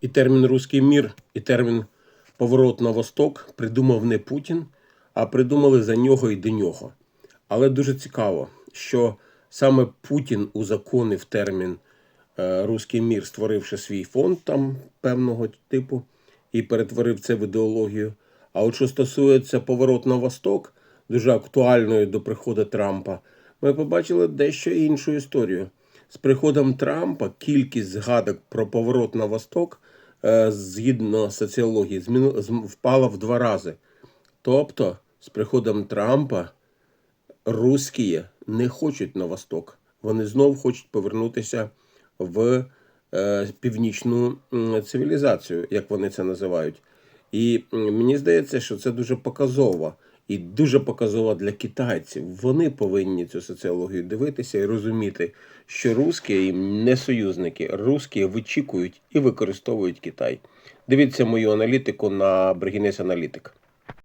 І термін «русський мір», і термін поворот на восток придумав не Путін, а придумали за нього і до нього. Але дуже цікаво, що саме Путін узаконив термін е, «русський мір, створивши свій фонд там певного типу і перетворив це в ідеологію. А от що стосується поворот на восток, дуже актуальної до приходу Трампа, ми побачили дещо іншу історію. З приходом Трампа кількість згадок про поворот на восток, е, згідно соціології, впала в два рази. Тобто, з приходом Трампа русські не хочуть на восток. Вони знов хочуть повернутися в е, північну цивілізацію, як вони це називають. І мені здається, що це дуже показово і дуже показова для китайців. Вони повинні цю соціологію дивитися і розуміти, що русські їм не союзники, русські вичікують і використовують Китай. Дивіться мою аналітику на Бригінес Аналітик.